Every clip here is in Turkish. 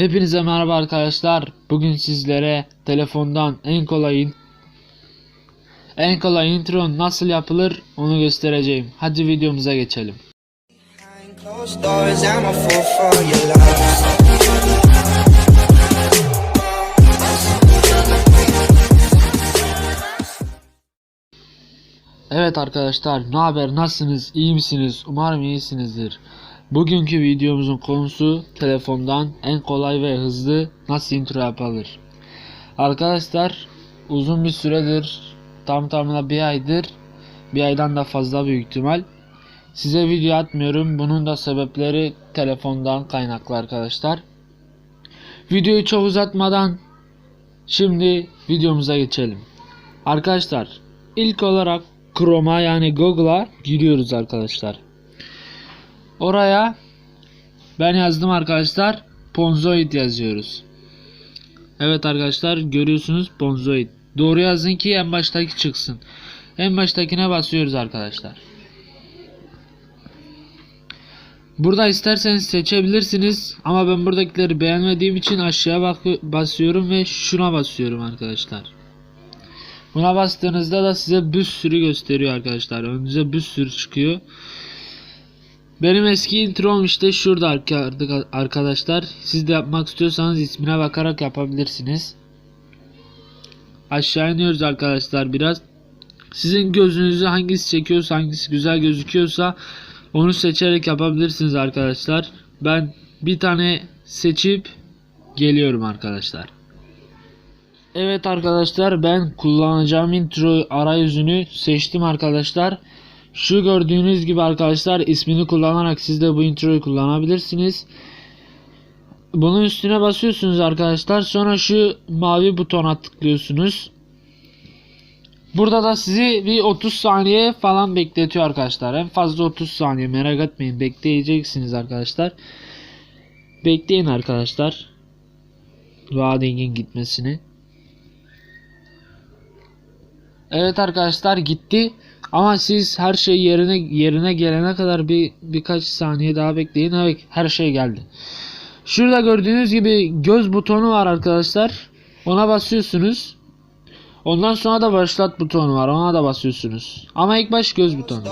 Hepinize merhaba arkadaşlar. Bugün sizlere telefondan en kolay en kolay intro nasıl yapılır onu göstereceğim. Hadi videomuza geçelim. Evet arkadaşlar, ne haber? Nasılsınız? İyi misiniz? Umarım iyisinizdir. Bugünkü videomuzun konusu telefondan en kolay ve hızlı nasıl intro yapılır. Arkadaşlar, uzun bir süredir, tam tamına bir aydır, bir aydan da fazla büyük ihtimal size video atmıyorum. Bunun da sebepleri telefondan kaynaklı arkadaşlar. Videoyu çok uzatmadan şimdi videomuza geçelim. Arkadaşlar ilk olarak Chrome'a yani Google'a giriyoruz arkadaşlar. Oraya ben yazdım arkadaşlar. Ponzoid yazıyoruz. Evet arkadaşlar görüyorsunuz Ponzoid. Doğru yazın ki en baştaki çıksın. En baştakine basıyoruz arkadaşlar. Burada isterseniz seçebilirsiniz ama ben buradakileri beğenmediğim için aşağıya basıyorum ve şuna basıyorum arkadaşlar. Buna bastığınızda da size bir sürü gösteriyor arkadaşlar. Önünüze bir sürü çıkıyor. Benim eski introm işte şurada arka- arkadaşlar. Siz de yapmak istiyorsanız ismine bakarak yapabilirsiniz. Aşağı iniyoruz arkadaşlar biraz. Sizin gözünüzü hangisi çekiyorsa hangisi güzel gözüküyorsa onu seçerek yapabilirsiniz arkadaşlar. Ben bir tane seçip geliyorum arkadaşlar. Evet arkadaşlar ben kullanacağım intro arayüzünü seçtim arkadaşlar. Şu gördüğünüz gibi arkadaşlar ismini kullanarak siz de bu introyu kullanabilirsiniz. Bunun üstüne basıyorsunuz arkadaşlar. Sonra şu mavi butona tıklıyorsunuz. Burada da sizi bir 30 saniye falan bekletiyor arkadaşlar. En fazla 30 saniye merak etmeyin. Bekleyeceksiniz arkadaşlar. Bekleyin arkadaşlar. Loading'in gitmesini. Evet arkadaşlar gitti. Ama siz her şey yerine yerine gelene kadar bir birkaç saniye daha bekleyin. Evet her şey geldi. Şurada gördüğünüz gibi göz butonu var arkadaşlar. Ona basıyorsunuz. Ondan sonra da başlat butonu var. Ona da basıyorsunuz. Ama ilk baş göz butonu.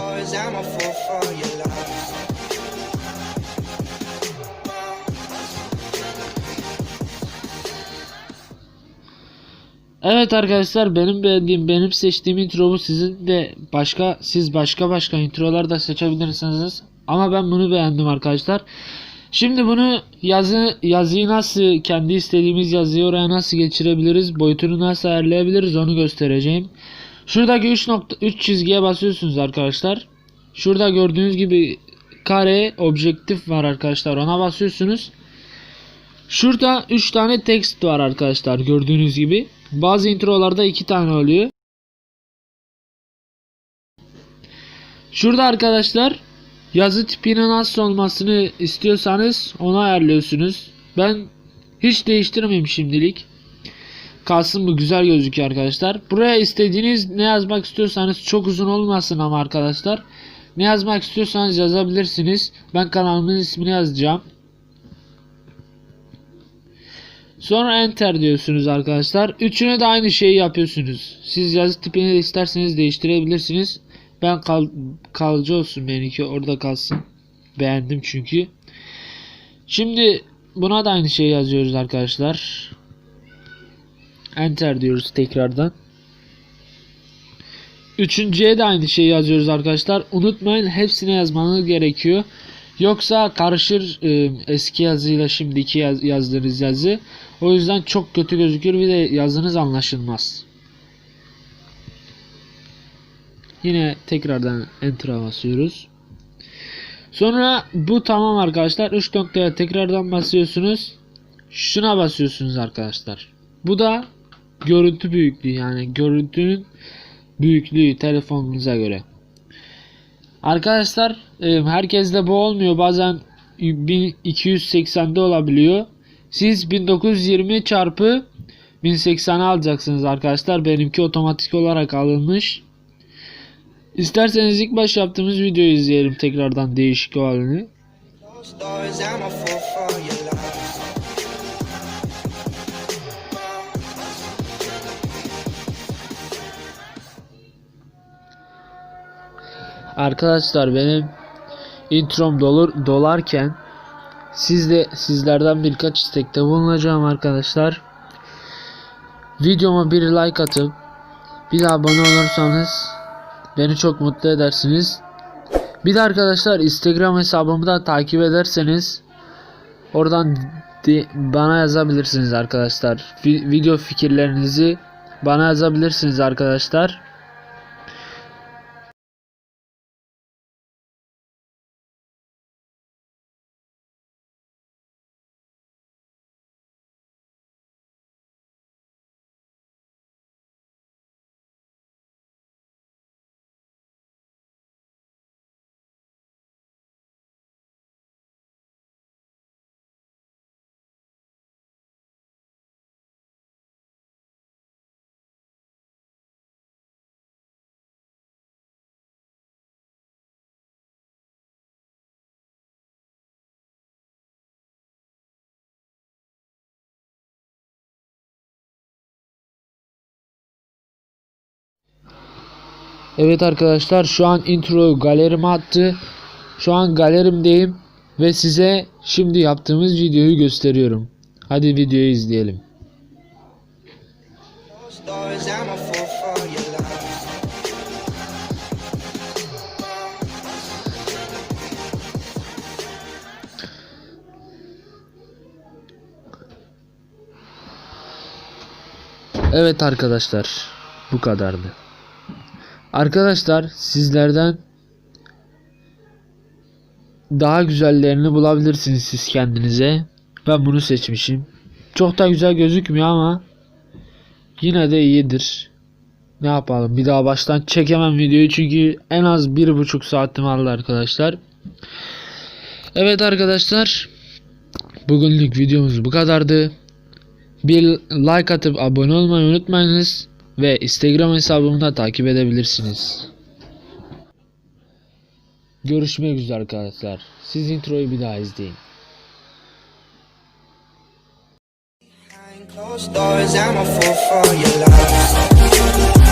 Evet arkadaşlar benim beğendiğim benim seçtiğim intro bu sizin de başka siz başka başka introlar da seçebilirsiniz ama ben bunu beğendim arkadaşlar. Şimdi bunu yazı yazıyı nasıl kendi istediğimiz yazıyı oraya nasıl geçirebiliriz boyutunu nasıl ayarlayabiliriz onu göstereceğim. Şuradaki 3 nokta 3 çizgiye basıyorsunuz arkadaşlar. Şurada gördüğünüz gibi kare objektif var arkadaşlar ona basıyorsunuz. Şurada 3 tane text var arkadaşlar gördüğünüz gibi. Bazı introlarda 2 tane oluyor. Şurada arkadaşlar yazı tipinin nasıl olmasını istiyorsanız onu ayarlıyorsunuz. Ben hiç değiştirmeyeyim şimdilik. Kalsın bu güzel gözüküyor arkadaşlar. Buraya istediğiniz ne yazmak istiyorsanız çok uzun olmasın ama arkadaşlar. Ne yazmak istiyorsanız yazabilirsiniz. Ben kanalımın ismini yazacağım. Sonra enter diyorsunuz arkadaşlar. Üçüne de aynı şeyi yapıyorsunuz. Siz yazı tipini de isterseniz değiştirebilirsiniz. Ben kal kalıcı olsun benimki orada kalsın. Beğendim çünkü. Şimdi buna da aynı şeyi yazıyoruz arkadaşlar. Enter diyoruz tekrardan. Üçüncüye de aynı şeyi yazıyoruz arkadaşlar. Unutmayın hepsine yazmanız gerekiyor. Yoksa karışır e, eski yazıyla şimdiki yaz, yazdığınız yazı. O yüzden çok kötü gözükür bir de yazınız anlaşılmaz. Yine tekrardan enter'a basıyoruz. Sonra bu tamam arkadaşlar. 3 noktaya tekrardan basıyorsunuz. Şuna basıyorsunuz arkadaşlar. Bu da görüntü büyüklüğü yani görüntünün büyüklüğü telefonunuza göre. Arkadaşlar e, bu olmuyor. Bazen 1280'de olabiliyor. Siz 1920 çarpı 1080'e alacaksınız arkadaşlar. Benimki otomatik olarak alınmış. İsterseniz ilk baş yaptığımız videoyu izleyelim tekrardan değişik halini. Arkadaşlar benim introm dolur dolarken siz de sizlerden birkaç istekte bulunacağım arkadaşlar. Videoma bir like atıp bir abone olursanız beni çok mutlu edersiniz. Bir de arkadaşlar Instagram hesabımı da takip ederseniz oradan bana yazabilirsiniz arkadaşlar. Vi- video fikirlerinizi bana yazabilirsiniz arkadaşlar. Evet arkadaşlar şu an intro galerime attı. Şu an galerimdeyim ve size şimdi yaptığımız videoyu gösteriyorum. Hadi videoyu izleyelim. Evet arkadaşlar bu kadardı. Arkadaşlar sizlerden daha güzellerini bulabilirsiniz siz kendinize. Ben bunu seçmişim. Çok da güzel gözükmüyor ama yine de iyidir. Ne yapalım bir daha baştan çekemem videoyu çünkü en az bir buçuk saatim aldı arkadaşlar. Evet arkadaşlar bugünlük videomuz bu kadardı. Bir like atıp abone olmayı unutmayınız ve Instagram hesabımı da takip edebilirsiniz. Görüşmek üzere arkadaşlar. Siz introyu bir daha izleyin. Closed doors, I'm a fool for your love.